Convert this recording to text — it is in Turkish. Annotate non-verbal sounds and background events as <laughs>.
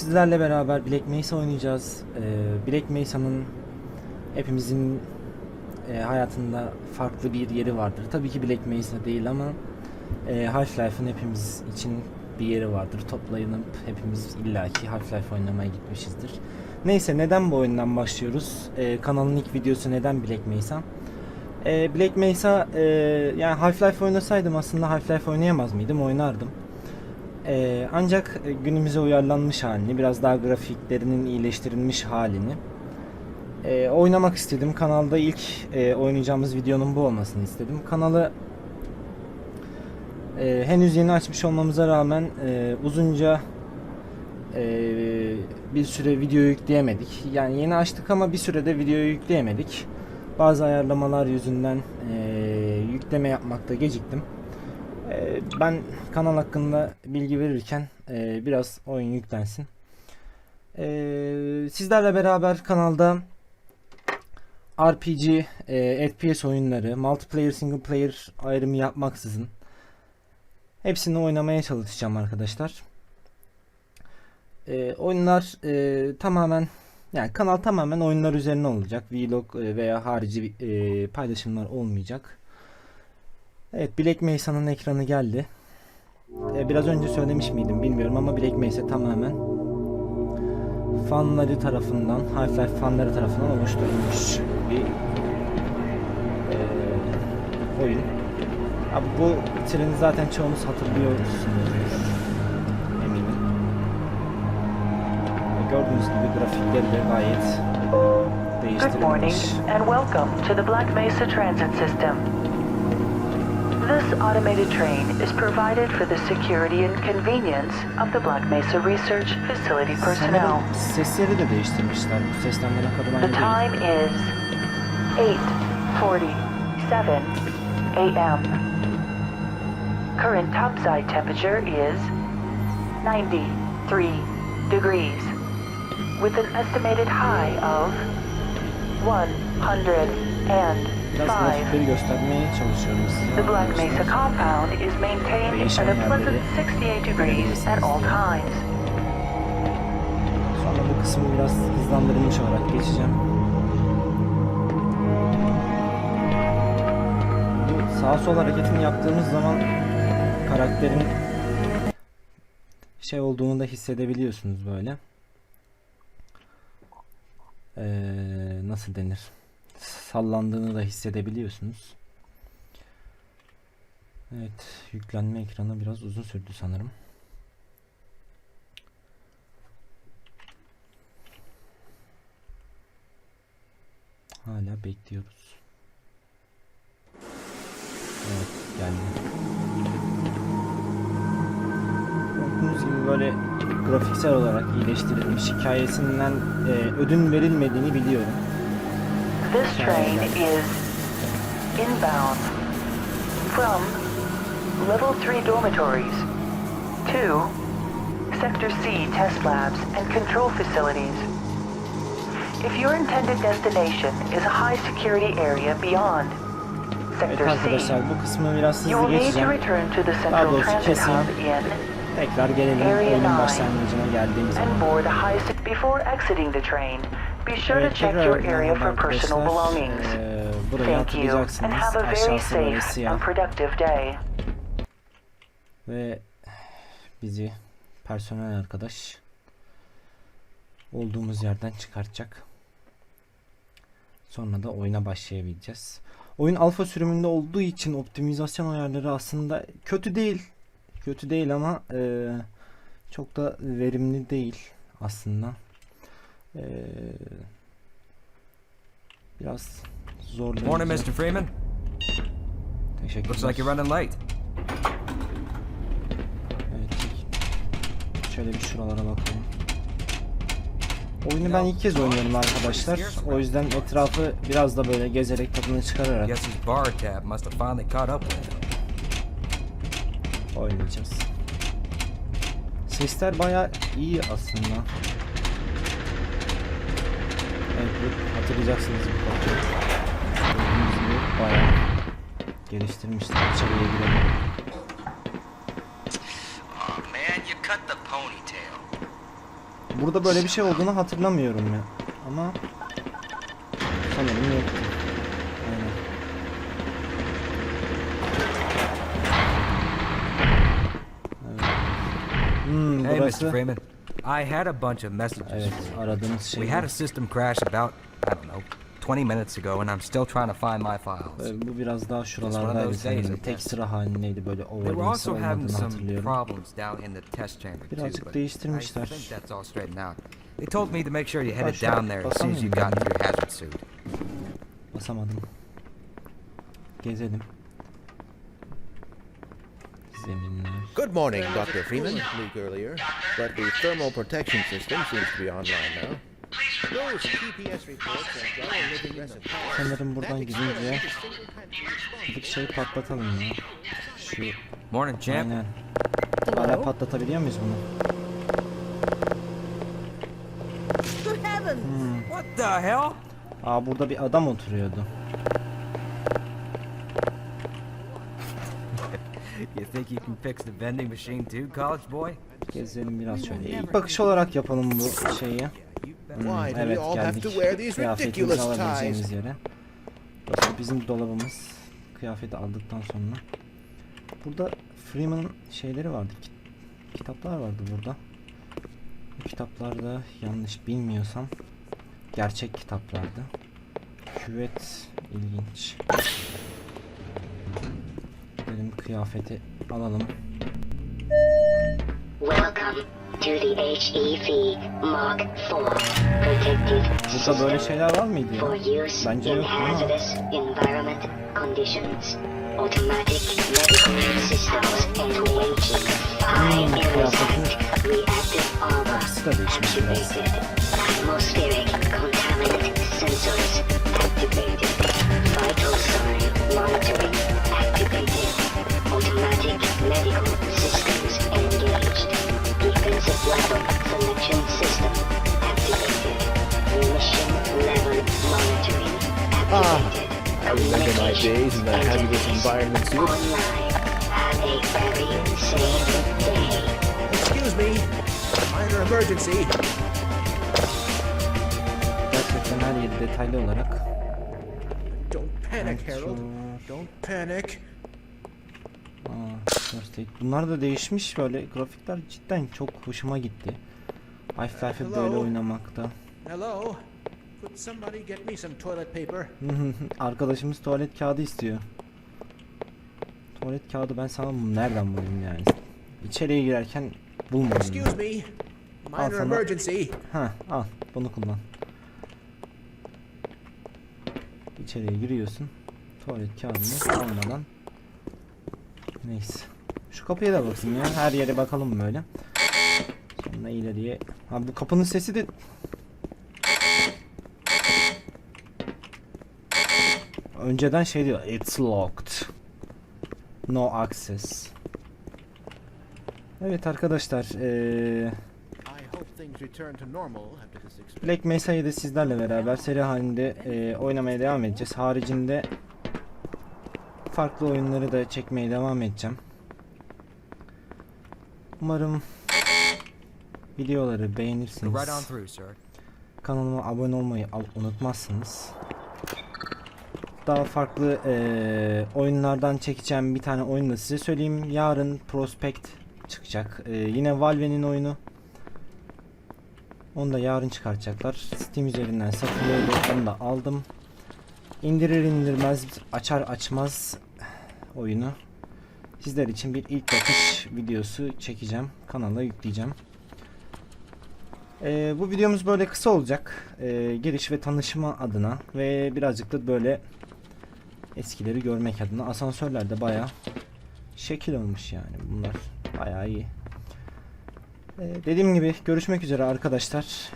sizlerle beraber Black Mesa oynayacağız. Ee, Black Mesa'nın hepimizin e, hayatında farklı bir yeri vardır. Tabii ki Black Mesa değil ama e, Half-Life'ın hepimiz için bir yeri vardır. Toplanıp hepimiz illaki Half-Life oynamaya gitmişizdir. Neyse neden bu oyundan başlıyoruz? Ee, kanalın ilk videosu neden Black Mesa? Ee, Black Mesa e, yani Half-Life oynasaydım aslında Half-Life oynayamaz mıydım? Oynardım. Ee, ancak e, günümüze uyarlanmış halini, biraz daha grafiklerinin iyileştirilmiş halini e, oynamak istedim. Kanalda ilk e, oynayacağımız videonun bu olmasını istedim. Kanalı e, henüz yeni açmış olmamıza rağmen e, uzunca e, bir süre video yükleyemedik. Yani yeni açtık ama bir sürede video yükleyemedik. Bazı ayarlamalar yüzünden e, yükleme yapmakta geciktim. Ee, Ben kanal hakkında bilgi verirken e, biraz oyun yüklensin. Ee, Sizlerle beraber kanalda RPG, e, FPS oyunları, multiplayer, single player ayrımı yapmaksızın hepsini oynamaya çalışacağım arkadaşlar. Ee, oyunlar e, tamamen yani kanal tamamen oyunlar üzerine olacak. Vlog veya harici paylaşımlar olmayacak. Evet Black Mesa'nın ekranı geldi. Ee, biraz önce söylemiş miydim bilmiyorum ama Black Mesa tamamen fanları tarafından, Half-Life fanları tarafından oluşturulmuş bir eee, oyun. Abi bu treni zaten çoğunuz hatırlıyorsunuzdur. Eminim. Ve Gördüğünüz gibi grafikleri de gayet Good morning değiştirilmiş. and welcome to the Black Mesa Transit System. This automated train is provided for the security and convenience of the Black Mesa Research Facility personnel. Sesleri de değiştirmişler. Bu katılan The time is 8:47 a.m. Current topside temperature is 93 degrees with an estimated high of 105. Biraz grafikleri göstermeye çalışıyorum size. The Black Mesa compound is maintained at a pleasant 68 degrees at all times. Sonra bu kısmı biraz hızlandırılmış olarak geçeceğim. Bu sağ sol hareketini yaptığımız zaman karakterin şey olduğunu da hissedebiliyorsunuz böyle. Ee, nasıl denir? Sallandığını da hissedebiliyorsunuz. Evet, yüklenme ekranı biraz uzun sürdü sanırım. Hala bekliyoruz. Evet geldi. Gördüğünüz gibi böyle grafiksel olarak iyileştirilmiş hikayesinden e, ödün verilmediğini biliyorum. This train is inbound from Level 3 dormitories to Sector C test labs and control facilities. If your intended destination is a high security area beyond Sector C, arkadaşlar bu kısmı biraz you hızlı will need to geçeceğim. return to the Daha Central doğrusu Transit kesin. Hub in Tekrar gelelim Area oyunun başlangıcına geldiğimiz and zaman. Be sure to check tekrar your area for personal belongings. Ee, Thank you and have a very safe and productive day. Ve bizi personel arkadaş olduğumuz yerden çıkartacak. Sonra da oyuna başlayabileceğiz. Oyun alfa sürümünde olduğu için optimizasyon ayarları aslında kötü değil. Kötü değil ama e, çok da verimli değil aslında. E, biraz zorlayıcı. Morning, Mr. Freeman. Teşekkürler. Looks like you're running late. Evet. Şöyle bir şuralara bakalım. Oyunu ben ilk kez oynuyorum arkadaşlar. O yüzden etrafı biraz da böyle gezerek tadını çıkararak Guess his bar tab must have finally caught up with him. oynayacağız. Sesler baya iyi aslında. Hatırlayacaksınız bu kapıyı. Gördüğünüz gibi baya geliştirmişler. İçeriye girelim. Man, you cut the ponytail. Burada böyle bir şey olduğunu hatırlamıyorum ya. Ama sanırım yok. Aynen. Evet. Hmm, Hey, Mr. Freeman. I had a bunch of messages. Evet, for aradığımız şey. We had a system crash about, I don't know, 20 minutes ago, and I'm still trying to find my files. Bu biraz daha şuralardaydı sanırım. Tek sıra halindeydi böyle They were also having olmadığını some hatırlıyorum. problems down in the test chamber Birazcık değiştirmişler. I think that's all straightened out. They told me to make sure you headed down there as soon as you got into your hazard suit. Basamadım. Gezelim. Zeminler. Good morning, Dr. Freeman. Leak earlier, but the thermal protection system seems to be online now. Those reports and living. Sanırım buradan gidince bir şey patlatalım ya. Şu Morning, champ. aynen. Hala patlatabiliyor muyuz bunu? Good heavens! What the hell? Aa burada bir adam oturuyordu. You think you can fix the vending machine too, college boy? Gezelim biraz şöyle. İlk bakış olarak yapalım bu şeyi. Hmm, evet geldik. Kıyafetimizi alabileceğimiz yere. Burası bizim dolabımız. Kıyafeti aldıktan sonra. Burada Freeman'ın şeyleri vardı. kit- kitaplar vardı burada. Bu kitaplarda yanlış bilmiyorsam gerçek kitaplardı. Küvet ilginç. Gidelim kıyafeti alalım. Welcome to the HEV Mark IV Protective Burada böyle şeyler var mıydı ya? Bence yok ama. hazardous environment conditions. Automatic medical systems and waging high Hmm, reactive armor activated. Atmospheric contaminant sensors activated. Vital sign monitoring days in the hazardous environment day. Excuse me. Minor emergency. Gerçekten her yeri detaylı olarak Don't panic, Harold. Don't panic. Bunlar da değişmiş böyle grafikler cidden çok hoşuma gitti. Half-Life'ı böyle oynamakta. Hello. Could somebody get me some toilet paper? <laughs> Arkadaşımız tuvalet kağıdı istiyor. Tuvalet kağıdı ben sana nereden bulayım yani? İçeriye girerken bulmadım. Excuse me. Minor sana. emergency. Ha, al bunu kullan. İçeriye giriyorsun. Tuvalet kağıdını almadan. Neyse. Şu kapıya da bakayım ya. Her yere bakalım böyle. Sonra ileriye. Ha bu kapının sesi de Önceden şey diyor. It's locked. No access. Evet arkadaşlar. Experience. Black Mesa'yı da sizlerle beraber seri halinde e, oynamaya devam edeceğiz. Haricinde farklı oyunları da çekmeye devam edeceğim. Umarım videoları beğenirsiniz. Kanalıma abone olmayı unutmazsınız. Daha farklı e, oyunlardan çekeceğim bir tane oyunu da size söyleyeyim. Yarın Prospect çıkacak. E, yine Valve'nin oyunu. Onu da yarın çıkartacaklar. Steam üzerinden satılıyordu. Onu da aldım. İndirir indirmez, açar açmaz oyunu. Sizler için bir ilk bakış videosu çekeceğim. Kanala yükleyeceğim. Ee, bu videomuz böyle kısa olacak. Ee, giriş ve tanışma adına ve birazcık da böyle eskileri görmek adına. Asansörler de baya şekil olmuş yani bunlar. Baya iyi. Ee, dediğim gibi görüşmek üzere arkadaşlar.